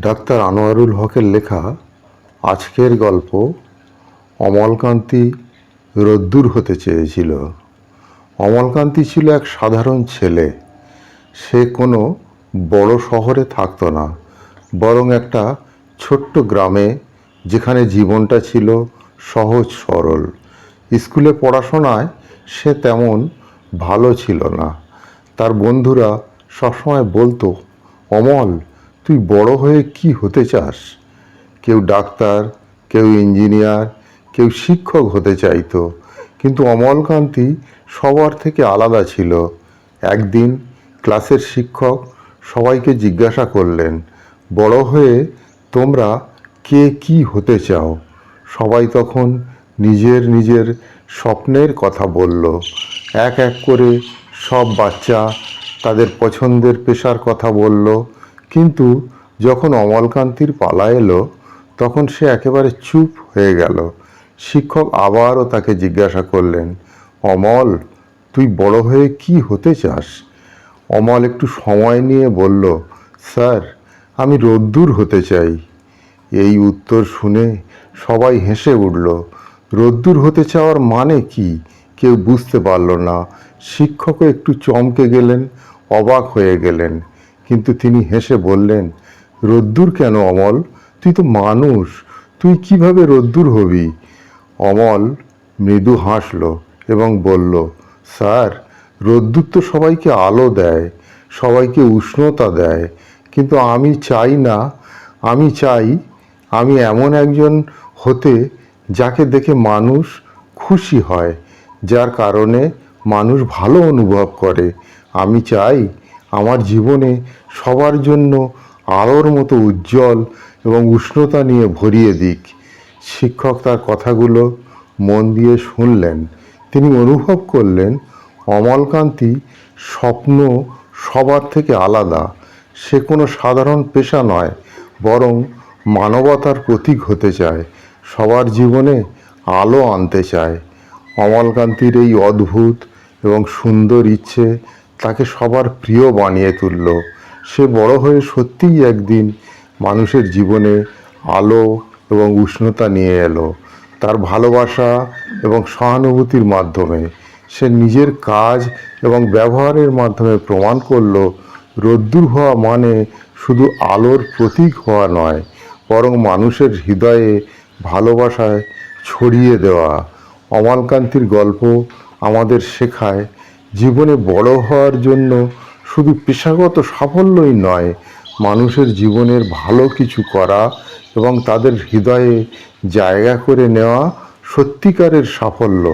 Doctor Anwarul হকের লেখা আজকের গল্প অমলকান্তি রোদ্দুর হতে চেয়েছিল। অমলকান্তি ছিল এক সাধারণ ছেলে। সে কোনো বড় শহরে থাকতো না, বরং একটা ছোট্ট গ্রামে যেখানে জীবনটা ছিল সহজ সরল। স্কুলে পড়াশোনায় সে তেমন ভালো ছিল না। তার বন্ধুরা সবসময় বলতো, অমল তুই বড় হয়ে কি হতে চাস? কেউ ডাক্তার, কেউ ইঞ্জিনিয়ার, কেউ শিক্ষক হতে চাইতো, কিন্তু অমলকান্তি সবার থেকে আলাদা ছিল। একদিন ক্লাসের শিক্ষক সবাইকে জিজ্ঞাসা করলেন, বড় হয়ে তোমরা কে কি হতে চাও? সবাই তখন নিজের নিজের স্বপ্নের কথা বলল। এক এক করে সব বাচ্চা তাদের পছন্দের পেশার কথা বলল। কিন্তু যখন অমলকান্তির পালা এলো, তখন সে একেবারে চুপ হয়ে গেল। শিক্ষক আবারও তাকে জিজ্ঞাসা করলেন, অমল, তুই বড় হয়ে কি হতে চাস? অমল একটু সময় নিয়ে বলল, স্যার, আমি রোদ্দুর হতে চাই। এই উত্তর শুনে সবাই হেসে উঠল, রোদ্দুর হতে চাওয়ার মানে কি? কেউ বুঝতে পারল না। শিক্ষকও একটু চমকে গেলেন, অবাক হয়ে গেলেন। কিন্তু তিনি হেসে বললেন, রোদ্দুর কেন অমল? তুই তো মানুষ। তুই কীভাবে রোদ্দুর হবি? অমল মৃদু হাসল এবং বলল, স্যার, রোদ্দুর তো সবাইকে আলো দেয়, সবাইকে উষ্ণতা দেয়। কিন্তু আমি চাই না, আমি চাই আমি এমন একজন হতে যাকে দেখে মানুষ খুশি হয়, যার কারণে মানুষ ভালো অনুভব করে। আমি চাই আমার জীবনে সবার জন্য আলোর মতো উজ্জ্বল এবং উষ্ণতা নিয়ে ভরিয়ে দিক। শিক্ষক তার কথাগুলো মন দিয়ে শুনলেন। তিনি অনুভব করলেন, অমলকান্তি স্বপ্ন সবার থেকে আলাদা। সে কোনো সাধারণ পেশা নয়, বরং মানবতার প্রতীক হতে চায়, সবার জীবনে আলো আনতে চায়। অমলকান্তির এই অদ্ভুত এবং সুন্দর ইচ্ছে তাকে সবার প্রিয় বানিয়ে তুলল। সে বড় হয়ে সত্যিই একদিন মানুষের জীবনে আলো এবং উষ্ণতা নিয়ে এলো। তার ভালোবাসা এবং সহানুভূতির মাধ্যমে সে নিজের কাজ এবং ব্যবহারের মাধ্যমে প্রমাণ করল, রোদ্দুর হওয়া মানে শুধু আলোর প্রতীক হওয়া নয়, বরং মানুষের হৃদয়ে ভালোবাসায় ছড়িয়ে দেওয়া। অমলকান্তির গল্প আমাদের শেখায় জীবনে বড় হওয়ার জন্য শুধু পেশাগত সাফল্যই নয়, মানুষের জীবনের ভালো কিছু করা এবং তাদের হৃদয়ে জায়গা করে নেওয়া সত্যিকারের সাফল্য।